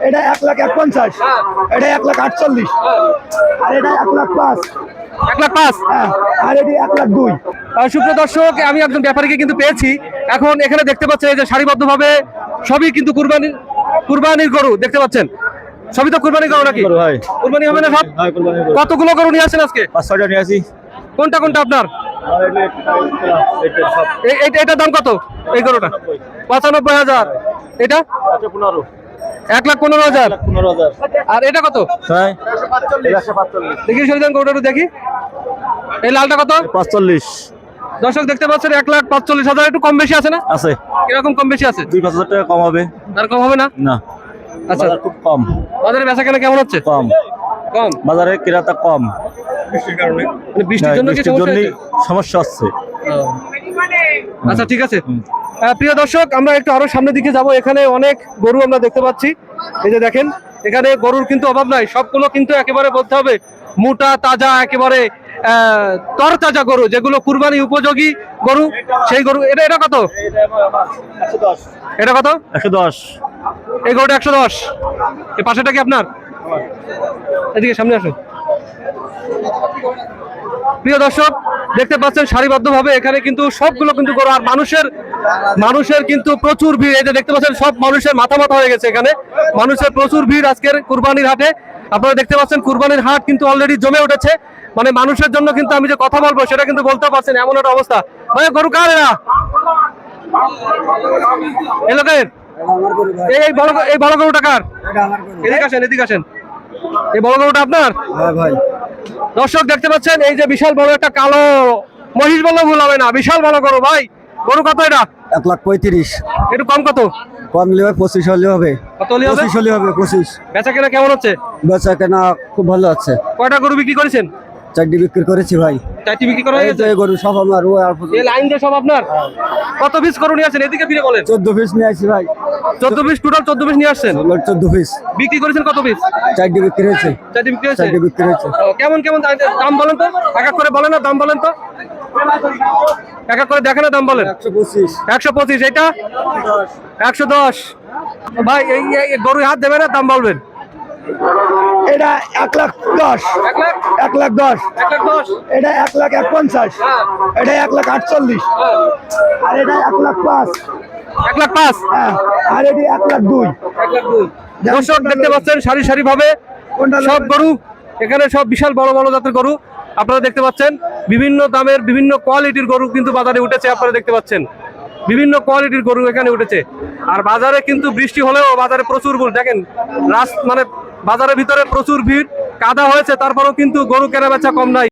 এটা এক লাখ এক পঞ্চাশ এটা এক লাখ আটচল্লিশ আর এটা এক লাখ পাঁচ এক লাখ পাঁচ হ্যাঁ আর এটি এক লাখ দুই সুপ্রিয় দর্শক আমি একজন ব্যাপারীকে কিন্তু পেয়েছি এখন এখানে দেখতে পাচ্ছেন এই যে সারিবদ্ধভাবে সবই কিন্তু কুরবানির কুরবানির গরু দেখতে পাচ্ছেন সবই তো কুরবানি গরু নাকি ভাই কুরবানি হবে না সব কতগুলো গরু নিয়ে আসেন আজকে পাঁচ ছয়টা নিয়ে আসি কোনটা কোনটা আপনার এটার দাম কত এই গরুটা পঁচানব্বই হাজার এটা? পনেরো। এক লাখ পনেরো হাজার। পনেরো হাজার। আর এটা কত? দেখি সরিদান গরুটা একটু দেখি। এই লালটা কত? পাঁচচল্লিশ। দর্শক দেখতে পাচ্ছেন এক লাখ পাঁচচল্লিশ হাজার। একটু কম বেশি আছে না? আছে। কীরকম কম বেশি আছে? দুই পাঁচ হাজার টাকা কম হবে। আর কম হবে না? না। আচ্ছা। বাজার খুব কম। বাজারে বেচা কেনা কেমন হচ্ছে? কম। কম। বাজারে কেনাটা কম। মানে বৃষ্টির জন্য কি সমস্যা হচ্ছে। আচ্ছা ঠিক আছে। প্রিয় দর্শক আমরা একটু আরও সামনের দিকে যাব। এখানে অনেক গরু আমরা দেখতে পাচ্ছি। এই যে দেখেন এখানে গরুর কিন্তু অভাব নাই। সবগুলো কিন্তু একেবারে বলতে হবে মোটা তাজা একেবারে তরতাজা গরু যেগুলো কুরবানি উপযোগী গরু। সেই গরু এটা এটা কত? এটা কত? একশো দশ। এই গরুটা একশো দশ। এই পাশেটা কি আপনার? এদিকে সামনে আসুন। প্রিয় দর্শক দেখতে পাচ্ছেন সারিবদ্ধভাবে এখানে কিন্তু সবগুলো কিন্তু গরু আর মানুষের মানুষের কিন্তু প্রচুর ভিড়। এই যে দেখতে পাচ্ছেন সব মানুষের মাথা মাথা হয়ে গেছে এখানে। মানুষের প্রচুর ভিড় আজকের কুরবানির হাটে। আপনারা দেখতে পাচ্ছেন কুরবানির হাট কিন্তু অলরেডি জমে উঠেছে। মানে মানুষের জন্য কিন্তু আমি যে কথা বলব সেটা কিন্তু বলতে পারছেন এমন একটা অবস্থা। ভাই গরু কার এরা? এলাকার এই এই বড় এই বড় গরুটা কার? এদিকে আসেন এদিকে আসেন। এই বড় গরুটা আপনার? হ্যাঁ ভাই। দর্শক দেখতে পাচ্ছেন এই যে বিশাল বড় একটা কালো মহিষ বলো ভুল হবে না। বিশাল বড় গরু ভাই। গরু কত এটা? এক লাখ পঁয়ত্রিশ। একটু কম কত? কম নিলে পঁচিশ হলে হবে। কত হলে হবে? পঁচিশ হলে হবে পঁচিশ। বেচা কেনা কেমন হচ্ছে? বেচা কেনা খুব ভালো আছে কয়টা গরু বিক্রি করেছেন? চারটি বিক্রি করেছি ভাই। চারটি বিক্রি করা হয়ে এই এই গরু সব আমার ও আর এই লাইন দিয়ে সব আপনার? কত পিস গরু নিয়ে আসছেন? এদিকে ফিরে বলেন। চোদ্দ পিস নিয়ে আসি ভাই। চোদ্দ পিস টোটাল চোদ্দ পিস নিয়ে আসছেন? চোদ্দ পিস বিক্রি করেছেন কত পিস চারটি বিক্রি হয়েছে। চারটি বিক্রি হয়েছে? চারটি বিক্রি হয়েছে। কেমন কেমন দাম- বলেন তো। এক এক করে বলেন না দাম বলেন তো। এক এক করে দেখেন না দাম বলেন। একশো পঁচিশ। একশো পঁচিশ এটা একশো দশ। ভাই এই এই- এই গরু হাত দেবে না দাম বলবেন। এটা এক লাখ দশ। এক লাখ? দশ। এটা এক লাখ এক পঞ্চাশ হ্যাঁ, এটা এক লাখ আটচল্লিশ। হ্যাঁ। আর এটা এক লাখ পাঁচ। এক লাখ পাঁচ? হ্যাঁ। আর এটি এক লাখ দুই। দর্শক দেখতে পাচ্ছেন সারি সারি ভাবে সব গরু এখানে সব বিশাল বড় বড় জাতের গরু। আপনারা দেখতে পাচ্ছেন বিভিন্ন দামের বিভিন্ন কোয়ালিটির গরু কিন্তু বাজারে উঠেছে আপনারা দেখতে পাচ্ছেন। বিভিন্ন কোয়ালিটির গরু এখানে উঠেছে। আর বাজারে কিন্তু বৃষ্টি হলেও বাজারে প্রচুর গরু দেখেন রাস মানে বাজারের ভিতরে প্রচুর ভিড় কাদা হয়েছে তারপরেও কিন্তু গরু কেনা বেচা কম নাই।